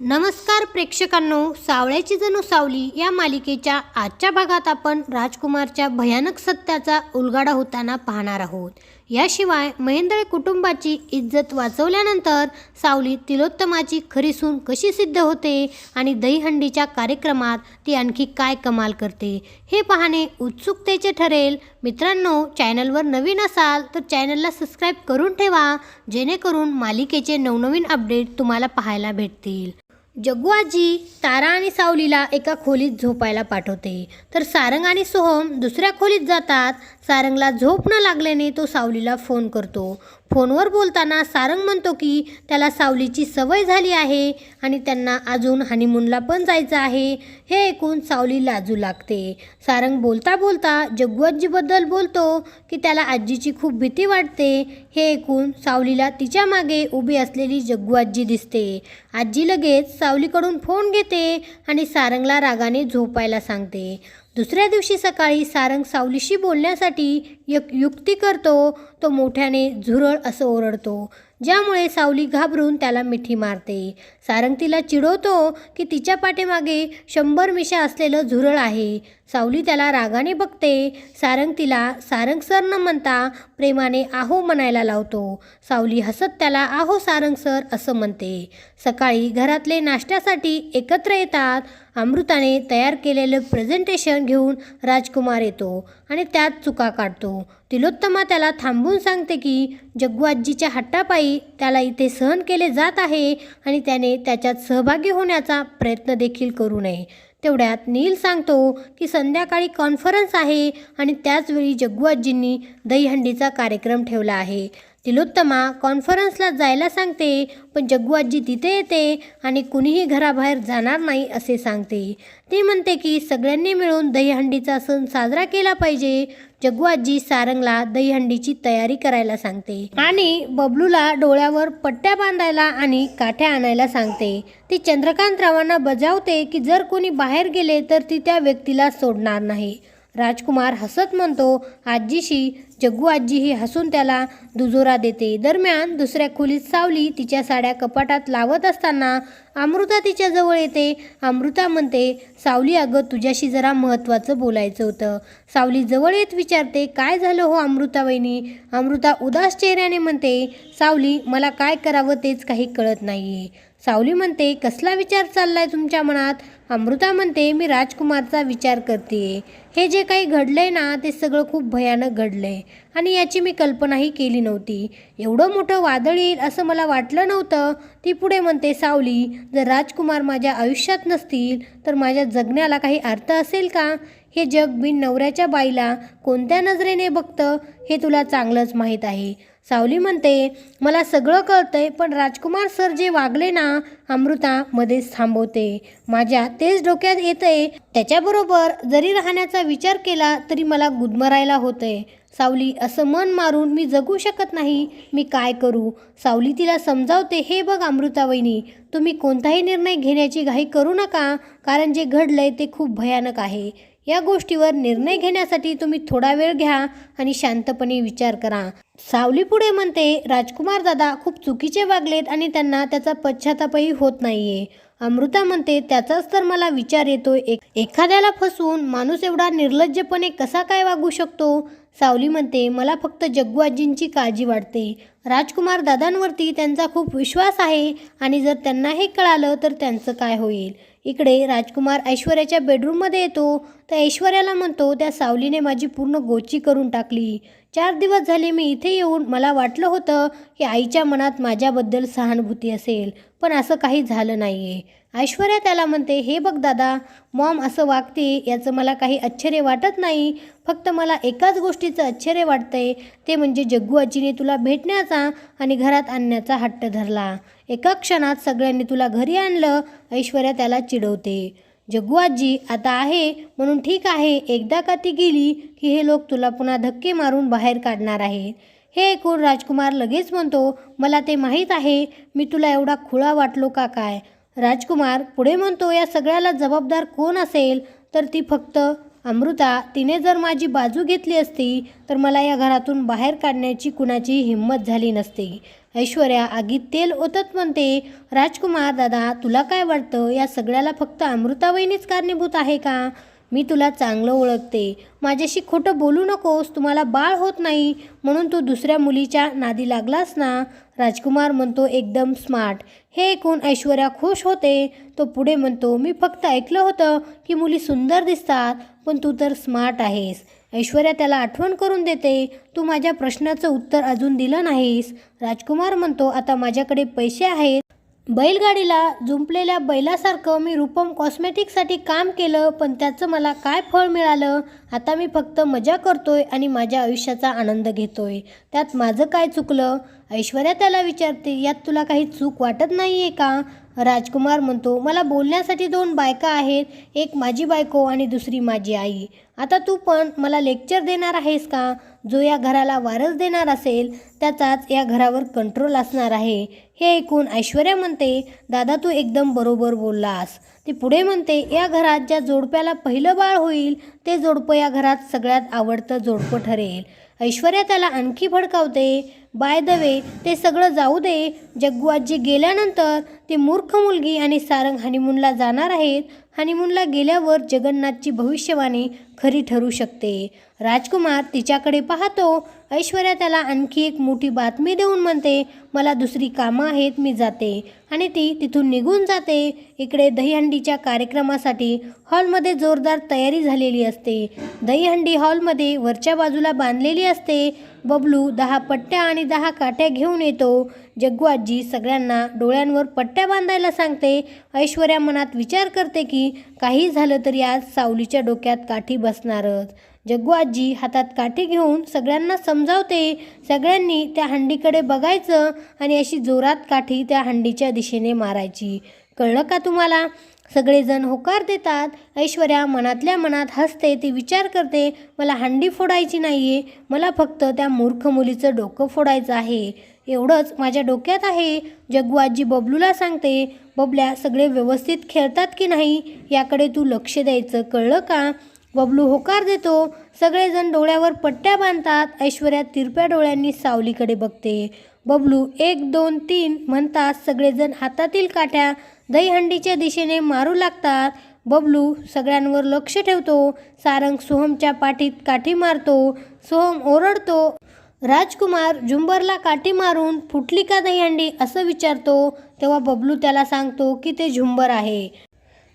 नमस्कार प्रेक्षकांनो सावळ्याची जणू सावली या मालिकेच्या आजच्या भागात आपण राजकुमारच्या भयानक सत्याचा उलगाडा होताना पाहणार आहोत. याशिवाय महेंद्र कुटुंबाची इज्जत वाचवल्यानंतर सावली तिलोत्तमाची खरी सून कशी सिद्ध होते आणि दहीहंडीच्या कार्यक्रमात ती आणखी काय कमाल करते हे पाहणे उत्सुकतेचे ठरेल. मित्रांनो चॅनलवर नवीन असाल तर चॅनलला सबस्क्राईब करून ठेवा जेणेकरून मालिकेचे नवनवीन अपडेट तुम्हाला पाहायला भेटतील. जग्गू आजी तारा आणि सावलीला एका खोलीत झोपायला पाठवते. तर सारंग आणि सोहम दुसऱ्या खोलीत जातात. सारंगला झोप न लागल्याने तो सावलीला फोन करतो. फोनवर बोलताना सारंग म्हणतो की त्याला सावलीची सवय झाली आहे आणि त्यांना अजून हनीमूनला पण जायचं आहे. हे ऐकून सावली लाजू लागते. सारंग बोलता बोलता जग्गूआजीबद्दल बोलतो की त्याला आजीची खूप भीती वाटते. हे ऐकून सावलीला तिच्यामागे उभी असलेली जग्गू दिसते. आजी लगेच सावलीकडून फोन घेते आणि सारंगला रागाने झोपायला सांगते. दुसऱ्या दिवशी सकाळी सारंग सावलीशी बोलण्यासाठी यक युक्ती करतो तो मोठ्याने झुरळ असं ओरडतो. ज्यामुळे सावली घाबरून त्याला मिठी मारते. सारंग तिला चिडवतो की तिच्या पाठीमागे शंभर मिशा असलेलं झुरळ आहे. सावली त्याला रागाने बघते. सारंग तिला सारंग सर न म्हणता प्रेमाने आहो म्हणायला लावतो. सावली हसत त्याला आहो सारंग सर असं म्हणते. सकाळी घरातले नाश्त्यासाठी एकत्र येतात. अमृताने तयार केलेलं प्रेझेंटेशन घेऊन राजकुमार येतो. आणि त्यात चुका काढतो. तिलोत्तमा त्याला थांबून सांगते की जग्गूआजीच्या हट्टापायी त्याला इथे सहन केले जात आहे आणि त्याने त्याच्यात सहभागी होण्याचा प्रयत्न देखील करू नये. तेवढ्यात नील सांगतो की संध्याकाळी कॉन्फरन्स आहे आणि त्याचवेळी जग्गूआजींनी दहीहंडीचा कार्यक्रम ठेवला आहे. तिलोत्तमा कॉन्फरन्सला जायला सांगते पण जग्गू आजी तिथे येते आणि कुणीही घराबाहेर जाणार नाही असे सांगते. ती म्हणते की सगळ्यांनी मिळून दहीहंडीचा सण साजरा केला पाहिजे. जग्गू आजी सारंगला दहीहंडीची तयारी करायला सांगते. आणि बबलूला डोळ्यावर पट्ट्या बांधायला आणि काठ्या आणायला सांगते. ती चंद्रकांत रावांना बजावते की जर कोणी बाहेर गेले तर ती त्या व्यक्तीला सोडणार नाही. राजकुमार हसत म्हणतो आजीशी जग्गू आजी ही हसून त्याला दुजोरा देते. दरम्यान दुसऱ्या खोलीत सावली तिच्या साड्या कपाटात लावत असताना अमृता तिच्या जवळ येते. अमृता म्हणते सावली अगं तुझ्याशी जरा महत्त्वाचं बोलायचं होतं. सावली जवळ येत विचारते काय झालं हो अमृता वहिनी? अमृता उदास चेहऱ्याने म्हणते सावली मला काय करावं तेच काही कळत नाही आहे सावली म्हणते कसला विचार चाललाय तुमच्या मनात? अमृता म्हणते मी राजकुमारचा विचार करते. हे जे काही घडलंय ना ते सगळं खूप भयानक घडलंय आणि याची मी कल्पनाही केली नव्हती. एवढं मोठं वादळ येईल असं मला वाटलं नव्हतं. ती पुढे म्हणते सावली जर राजकुमार माझ्या आयुष्यात नसतील तर माझ्या जगण्याला काही अर्थ असेल का? हे जग बिन नवऱ्याच्या बाईला कोणत्या नजरेने बघतं? हे तुला चांगलंच माहीत आहे. सावली म्हणते मला सगळं कळतंय पण राजकुमार सर जे वागले ना अमृता मध्येच थांबवते. माझ्या तेच डोक्यात येतंय त्याच्याबरोबर जरी राहण्याचा विचार केला तरी मला गुदमरायला होतंय. सावली असं मन मारून मी जगू शकत नाही. मी काय करू? सावली तिला समजावते हे बघ अमृता वहिनी तुम्ही कोणताही निर्णय घेण्याची घाई करू नका. कारण जे घडलंय ते खूप भयानक आहे. या गोष्टीवर निर्णय घेण्यासाठी तुम्ही थोडा वेळ घ्या आणि शांतपणे विचार करा. सावली पुढे म्हणते राजकुमार दादा खूप चुकीचे वागलेत आणि त्यांना त्याचा पश्चातापही होत नाहीये. अमृता म्हणते त्याचाच तर मला विचार येतो एक एखाद्याला फसवून माणूस एवढा निर्लज्जपणे कसा काय वागू शकतो? सावली म्हणते मला फक्त जग्गू आजींची काळजी वाटते. राजकुमार दादांवरती त्यांचा खूप विश्वास आहे आणि जर त्यांना हे कळालं तर त्यांचं काय होईल? इकडे राजकुमार ऐश्वर्याच्या बेडरूममध्ये येतो. तर ऐश्वर्याला म्हणतो त्या सावलीने माझी पूर्ण गोची करून टाकली. चार दिवस झाले मी इथे येऊन मला वाटलं होतं की आईच्या मनात माझ्याबद्दल सहानुभूती असेल पण असं काही झालं नाही आहे ऐश्वर्या त्याला म्हणते हे बघ दादा मॉम असं वागते याचं मला काही आश्चर्य वाटत नाही. फक्त मला एकाच गोष्टीचं आश्चर्य वाटतंय. ते म्हणजे जग्गू आजीने तुला भेटण्याचा आणि घरात आणण्याचा हट्ट धरला. एका क्षणात सगळ्यांनी तुला घरी आणलं ऐश्वर्या त्याला चिडवते. जग्गू आजी आता आहे म्हणून ठीक आहे एकदा का ती गेली की हे लोक तुला पुन्हा धक्के मारून बाहेर काढणार आहे. हे ऐकून राजकुमार लगेच म्हणतो मला ते माहीत आहे मी तुला एवढा खुळा वाटलो का काय? राजकुमार पुढे म्हणतो या सगळ्याला जबाबदार कोण असेल? तर ती फक्त अमृता. तिने जर माझी बाजू घेतली असती तर मला या घरातून बाहेर काढण्याची कुणाची हिंमत झाली नसती. ऐश्वर्या आगीत तेल ओतत म्हणते राजकुमार दादा तुला काय वाटतं? या सगळ्याला फक्त अमृतावहिनीच कारणीभूत आहे का? मी तुला चांगलं ओळखते. माझ्याशी खोटं बोलू नकोस. तुम्हाला बाळ होत नाही. म्हणून तू दुसऱ्या मुलीच्या नादी लागलास ना? राजकुमार म्हणतो एकदम स्मार्ट हे ऐकून ऐश्वर्या खुश होते. तो पुढे म्हणतो मी फक्त ऐकलं होतं की मुली सुंदर दिसतात पण तू तर स्मार्ट आहेस. ऐश्वर्या त्याला आठवण करून देते तू माझ्या प्रश्नाचं उत्तर अजून दिलं नाहीस. राजकुमार म्हणतो आता माझ्याकडे पैसे आहेत. बैलगाडीला जुंपलेल्या बैलासारखं मी रूपम कॉस्मेटिकसाठी काम केलं पण त्याचं मला काय फळ मिळालं? आता मी फक्त मजा करतोय आणि माझ्या आयुष्याचा आनंद घेतोय. त्यात माझं काय चुकलं? ऐश्वर्या त्याला विचारते यात तुला काही चूक वाटत नाही आहे का? राजकुमार म्हणतो मला बोलण्यासाठी दोन बायका आहेत एक माझी बायको आणि दुसरी माझी आई. आता तू पण मला लेक्चर देणार आहेस का? जो या घराला वारस देणार असेल त्याचाच या घरावर कंट्रोल असणार आहे. हे ऐकून ऐश्वर्या म्हणते दादा तू एकदम बरोबर बोललास. ती पुढे म्हणते या घरात ज्या जोडप्याला पहिलं बाळ होईल ते जोडपं या घरात सगळ्यात आवडतं जोडपं ठरेल. ऐश्वर्या त्याला आणखी भडकावते बाय द वे ते सगळं जाऊ दे. जग्गू आजी गेल्यानंतर ती मूर्ख मुलगी आणि सारंग हनीमूनला जाणार आहेत. हनीमूनला गेल्यावर जगन्नाथची भविष्यवाणी खरी ठरू शकते. राजकुमार तिच्याकडे पाहतो ऐश्वर्या त्याला आणखी एक मोठी बातमी देऊन म्हणते मला दुसरी कामं आहेत मी जाते. आणि ती तिथून निघून जाते. इकडे दहीहंडीच्या कार्यक्रमासाठी हॉलमध्ये जोरदार तयारी झालेली असते. दहीहंडी हॉलमध्ये वरच्या बाजूला बांधलेली असते. बबलू दहा पट्ट्या आणि दहा काट्या घेऊन येतो. जग्गू सगळ्यांना डोळ्यांवर पट्ट्या बांधायला सांगते. ऐश्वर्या मनात विचार करते की काही झालं तरी आज सावलीच्या डोक्यात काठी बसणारच. जग्गू आजी हातात काठी घेऊन सगळ्यांना समजावते. सगळ्यांनी त्या हंडीकडे बघायचं आणि अशी जोरात काठी त्या हंडीच्या दिशेने मारायची. कळलं का तुम्हाला? सगळेजण होकार देतात. ऐश्वर्या मनातल्या मनात हसते ती विचार करते मला हंडी फोडायची नाही आहे मला फक्त त्या मूर्ख मुलीचं डोकं फोडायचं आहे. एवढंच माझ्या डोक्यात आहे. जग्गू आजी बबलूला सांगते बबल्या सगळे व्यवस्थित खेळतात की नाही? याकडे तू लक्ष द्यायचं. कळलं का? बबलू होकार देतो. सगळेजण डोळ्यावर पट्ट्या बांधतात. ऐश्वर्या तिरप्या डोळ्यांनी सावलीकडे बघते. बबलू एक दोन तीन म्हणतात सगळेजण हातातील काठ्या दहीहंडीच्या दिशेने मारू लागतात. बबलू सगळ्यांवर लक्ष ठेवतो. सारंग सोहमच्या पाठीत काठी मारतो. सोहम ओरडतो. राजकुमार झुंबरला काठी मारून फुटली का दहीहंडी? असं विचारतो. तेव्हा बबलू त्याला सांगतो की ते झुंबर आहे.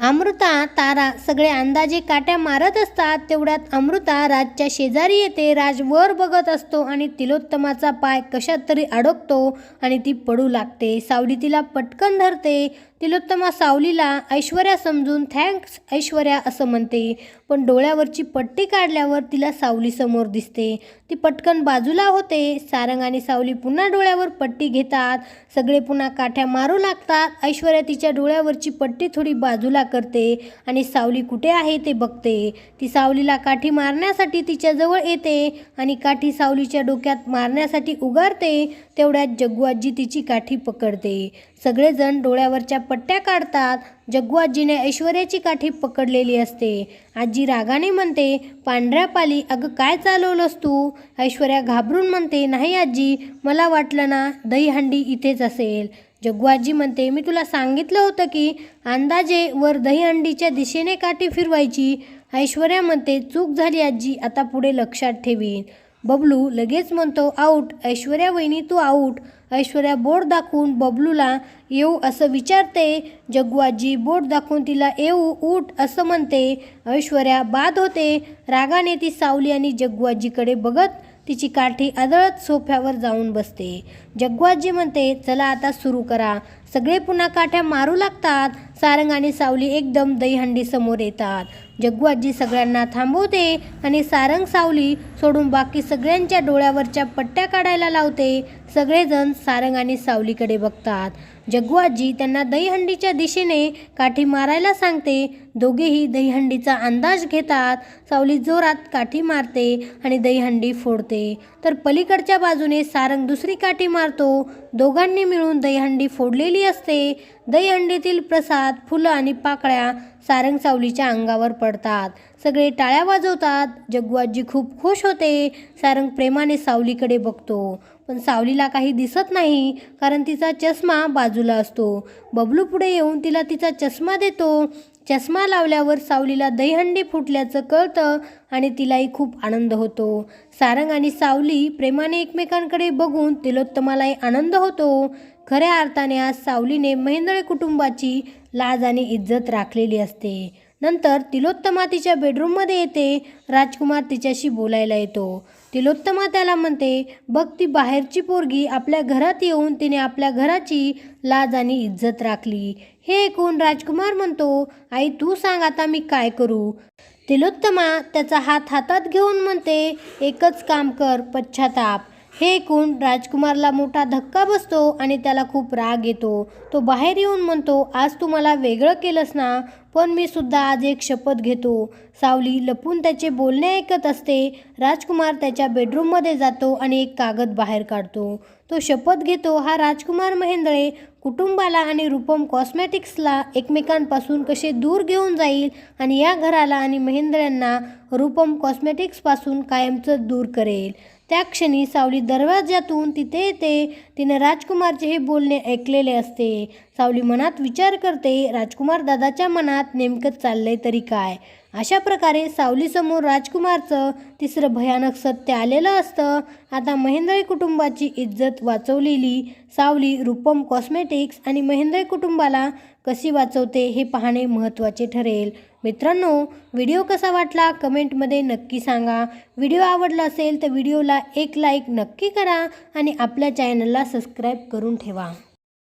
अमृता तारा सगळे अंदाजे काट्या मारत असतात. तेवढ्यात अमृता राजच्या शेजारी येते. राज वर बघत असतो आणि तिलोत्तमाचा पाय कशात तरी अडकतो आणि ती पडू लागते. सावडी तिला पटकन धरते. तिलोत्तमा सावलीला ऐश्वर्या समजून थँक्स ऐश्वर्या असं म्हणते. पण डोळ्यावरची पट्टी काढल्यावर तिला सावली समोर दिसते. ती पटकन बाजूला होते. सारंग आणि सावली पुन्हा डोळ्यावर पट्टी घेतात. सगळे पुन्हा काठ्या मारू लागतात. ऐश्वर्या तिच्या डोळ्यावरची पट्टी थोडी बाजूला करते आणि सावली कुठे आहे ते बघते. ती सावलीला काठी मारण्यासाठी तिच्याजवळ येते आणि काठी सावलीच्या डोक्यात मारण्यासाठी उगारते. तेवढ्यात जग्गू आजी तिची काठी पकडते. सगळेजण डोळ्यावरच्या पट्ट्या काढतात. जग्गू आजीने ऐश्वर्याची काठी पकडलेली असते. आजी रागाने म्हणते पांढऱ्या पाली अगं काय चालवलंस तू? ऐश्वर्या घाबरून म्हणते नाही आजी मला वाटलं ना दहीहंडी इथेच असेल. जग्गू आजी म्हणते मी तुला सांगितलं होतं की अंदाजे वर दहीहंडीच्या दिशेने काठी फिरवायची. ऐश्वर्या म्हणते चूक झाली आजी आता पुढे लक्षात ठेवीन. बबलू लगेच म्हणतो आऊट. ऐश्वर्या वहिनी तू आऊट. ऐश्वर्या बोट दाखवून बबलूला येऊ असं विचारते. जग्गुआजी बोट दाखवून तिला येऊ उठ असं म्हणते. ऐश्वर्या बाद होते. रागाने ती सावली आणि जग्गुआजीकडे बघत तिची काठी आदळत सोफ्यावर जाऊन बसते. जग्गू म्हणते चला आता सुरू करा. सगळे पुन्हा काठ्या मारू लागतात. सारंग आणि सावली एकदम दहीहंडी समोर येतात. जग्गू सगळ्यांना थांबवते आणि सारंग सावली सोडून बाकी सगळ्यांच्या डोळ्यावरच्या पट्ट्या काढायला लावते. सगळेजण सारंग आणि सावलीकडे बघतात. जग्गू त्यांना दहीहंडीच्या दिशेने काठी मारायला सांगते. दोघेही दहीहंडीचा अंदाज घेतात. सावली जोरात काठी मारते आणि दहीहंडी फोडते. तर पलीकडच्या बाजूने सारंग दुसरी काठी मारतो. दोघांनी मिळून दहीहंडी फोडलेली असते. दहीहंडीतील प्रसाद फुलं आणि पाकळ्या सारंग सावलीच्या अंगावर पडतात. सगळे टाळ्या वाजवतात. जग्गू खूप खुश होते. सारंग प्रेमाने सावलीकडे बघतो. पण सावलीला काही दिसत नाही कारण तिचा चष्मा बाजूला असतो. बबलू पुढे येऊन तिला तिचा चष्मा देतो. चष्मा लावल्यावर सावलीला दहीहंडी फुटल्याचं कळतं आणि तिलाही खूप आनंद होतो. सारंग आणि सावली प्रेमाने एकमेकांकडे बघून तिलोत्तमालाही आनंद होतो. खऱ्या अर्थाने आज सावलीने महेंदळे कुटुंबाची लाज आणि इज्जत राखलेली असते. नंतर तिलोत्तमा तिच्या बेडरूममध्ये येते. राजकुमार तिच्याशी बोलायला येतो. तिलोत्तमा त्याला म्हणते बघ ती बाहेरची पोरगी आपल्या घरात येऊन तिने आपल्या घराची लाज आणि इज्जत राखली. हे ऐकून राजकुमार म्हणतो आई तू सांग आता मी काय करू? तिलोत्तमा त्याचा हात हातात घेऊन म्हणते एकच काम कर पश्चाताप. हे ऐकून राजकुमारला मोठा धक्का बसतो आणि त्याला खूप राग येतो. तो बाहेर येऊन म्हणतो आज तू मला वेगळं केलंस ना पण मी सुद्धा आज एक शपथ घेतो. सावली लपून त्याचे बोलणे ऐकत असते. राजकुमार त्याच्या बेडरूममध्ये जातो आणि एक कागद बाहेर काढतो. तो शपथ घेतो हा राजकुमार महेंद्रे कुटुंबाला आणि रूपम कॉस्मॅटिक्सला एकमेकांपासून कसे दूर घेऊन जाईल आणि या घराला आणि महेंद्र्यांना रूपम कॉस्मॅटिक्सपासून कायमचं दूर करेल. त्या क्षणी सावली दरवाज्यातून तिथे येते. तिने राजकुमारचे हे बोलणे ऐकलेले असते. सावली मनात विचार करते राजकुमार दादाच्या मनात नेमकं चाललंय तरी काय? अशा प्रकारे सावलीसमोर राजकुमारचं तिसरं भयानक सत्य आलेलं असतं. आता महेंद्रे कुटुंबाची इज्जत वाचवलेली सावली रूपम कॉस्मेटिक्स आणि महेंद्रे कुटुंबाला कशी वाचवते हे पाहणे महत्त्वाचे ठरेल. मित्रांनो व्हिडिओ कसा वाटला कमेंटमध्ये नक्की सांगा. व्हिडिओ आवडला असेल तर व्हिडिओला एक लाईक नक्की करा आणि आपल्या चॅनलला सबस्क्राईब करून ठेवा.